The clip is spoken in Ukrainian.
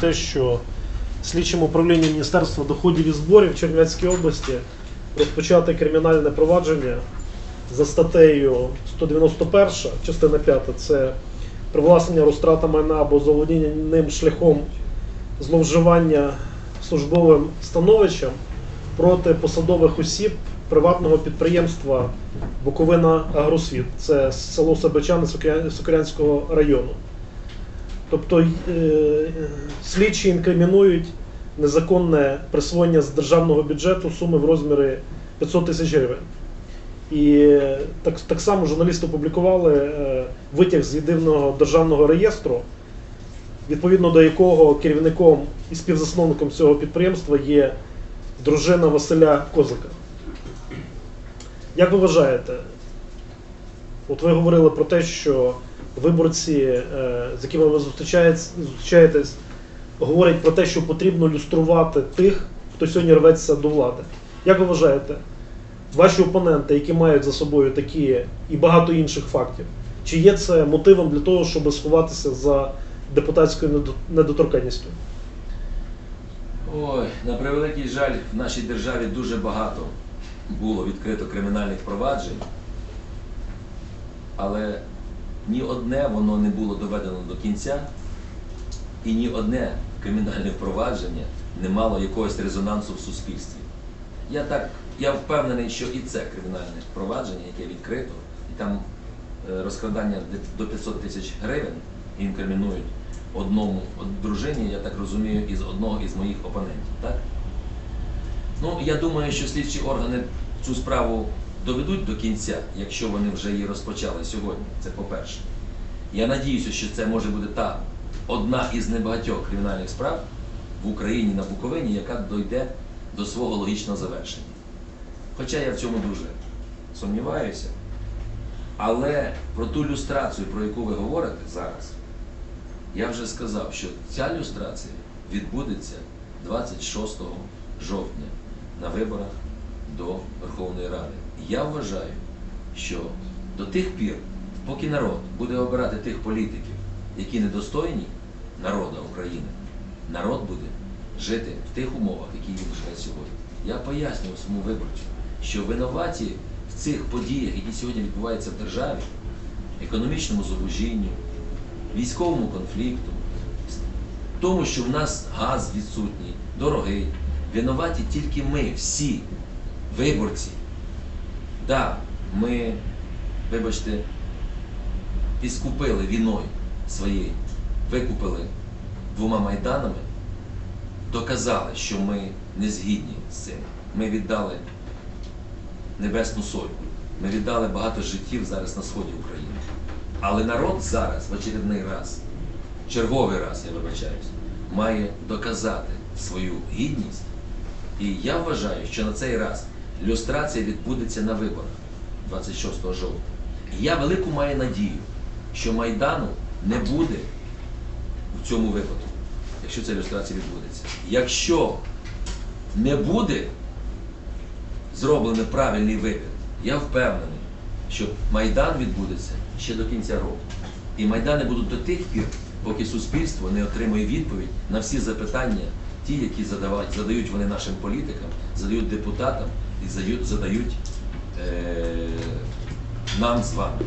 те, що слідчим управлінням Міністерства доходів і зборів Чернівецькій області розпочати кримінальне провадження за статтею 191, частина 5, це привласнення розтрата майна або заволодіння ним шляхом зловживання службовим становищем проти посадових осіб приватного підприємства Буковина Агросвіт. Це село Сабичани Сокиря- Сокирянського району. Тобто е, слідчі інкримінують незаконне присвоєння з державного бюджету суми в розмірі 500 тисяч гривень. І е, так, так само журналісти опублікували е, витяг з єдиного державного реєстру, відповідно до якого керівником і співзасновником цього підприємства є дружина Василя Козика. Як ви вважаєте, От ви говорили про те, що виборці, е, з якими ви зустрічаєтесь, говорять про те, що потрібно люструвати тих, хто сьогодні рветься до влади. Як ви вважаєте, ваші опоненти, які мають за собою такі і багато інших фактів, чи є це мотивом для того, щоб сховатися за депутатською недоторканністю? Ой, на превеликий жаль, в нашій державі дуже багато було відкрито кримінальних проваджень, але ні одне воно не було доведено до кінця, і ні одне кримінальне впровадження не мало якогось резонансу в суспільстві. Я так, я впевнений, що і це кримінальне впровадження, яке відкрито, і там е, розкрадання до 500 тисяч гривень інкримінують одному дружині, я так розумію, із одного із моїх опонентів. Так? Ну, я думаю, що слідчі органи цю справу доведуть до кінця, якщо вони вже її розпочали сьогодні. Це по-перше. Я надіюся, що це може бути та одна із небагатьох кримінальних справ в Україні на Буковині, яка дойде до свого логічного завершення. Хоча я в цьому дуже сумніваюся. Але про ту люстрацію, про яку ви говорите зараз, я вже сказав, що ця люстрація відбудеться 26 жовтня на виборах до Верховної Ради. Я вважаю, що до тих пір, поки народ буде обирати тих політиків, які недостойні народа України, народ буде жити в тих умовах, які він живе сьогодні. Я пояснював своєму виборцю, що винуваті в цих подіях, які сьогодні відбуваються в державі, економічному зубожінню, військовому конфлікту, тому, що в нас газ відсутній, дорогий, винуваті тільки ми, всі виборці. Да, ми, вибачте, іскупили війною своєю, викупили двома майданами, доказали, що ми не згідні з цим. Ми віддали Небесну Сотню. Ми віддали багато життів зараз на сході України. Але народ зараз, в очередний раз, черговий раз, я вибачаюсь, має доказати свою гідність. І я вважаю, що на цей раз люстрація відбудеться на виборах 26 жовтня. І я велику маю надію, що Майдану не буде в цьому випадку, якщо ця люстрація відбудеться. Якщо не буде зроблений правильний вибір, я впевнений, що Майдан відбудеться ще до кінця року. І Майдани будуть до тих пір, поки суспільство не отримує відповідь на всі запитання, ті, які задають вони нашим політикам, задають депутатам і задають, е, нам з вами.